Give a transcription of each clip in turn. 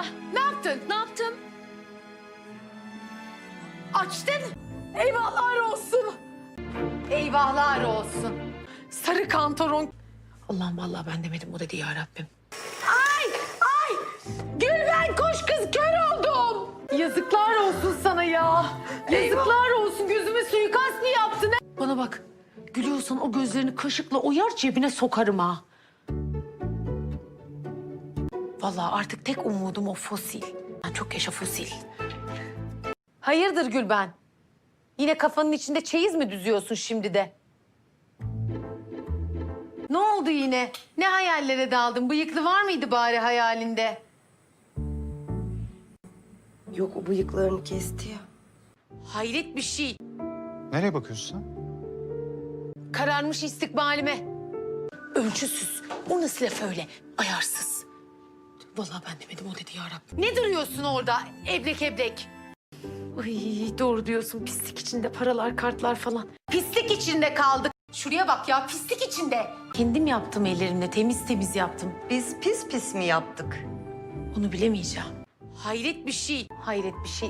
abla. Ne yaptın? Ne yaptım? Açtın. Eyvahlar olsun. Eyvahlar olsun. Sarı kantoron. Allah'ım vallahi ben demedim o dedi ya Rabbim. Ay ay. Gülben koş kız kör oldum. Yazıklar olsun sana ya. Yazıklar olsun gözüme suikast mı yaptın? Bana bak. Gülüyorsan o gözlerini kaşıkla oyar cebine sokarım ha. Vallahi artık tek umudum o fosil. Ha, Çok yaşa fosil. Hayırdır Gülben? Yine kafanın içinde çeyiz mi düzüyorsun şimdi de? Ne oldu yine? Ne hayallere daldın? Bıyıklı var mıydı bari hayalinde? Yok o bıyıklarını kesti ya. Hayret bir şey. Nereye bakıyorsun sen? Kararmış istikbalime. Ölçüsüz. O nasıl laf öyle? Ayarsız. Vallahi ben demedim o dedi ya Rabbim. Ne duruyorsun orada ebrek ebrek? Ay doğru diyorsun pislik içinde paralar kartlar falan. Pislik içinde kaldık. Şuraya bak ya pislik içinde. Kendim yaptım ellerimle temiz temiz yaptım. Biz pis pis mi yaptık? Onu bilemeyeceğim. Hayret bir şey. Hayret bir şey.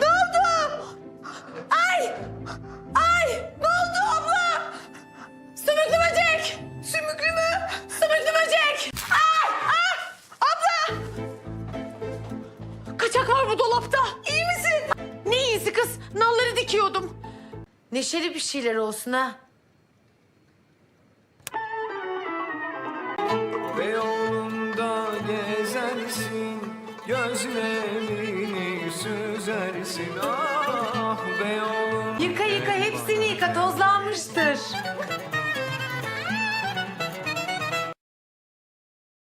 Ne Kaçak var bu dolapta. İyi misin? Ne iyisi kız? Nalları dikiyordum. Neşeli bir şeyler olsun ha. Beyoğlu'nda gezersin Gözlerini süzersin Ah Beyoğlu'nda Yıka yıka hepsini yıka tozlanmıştır.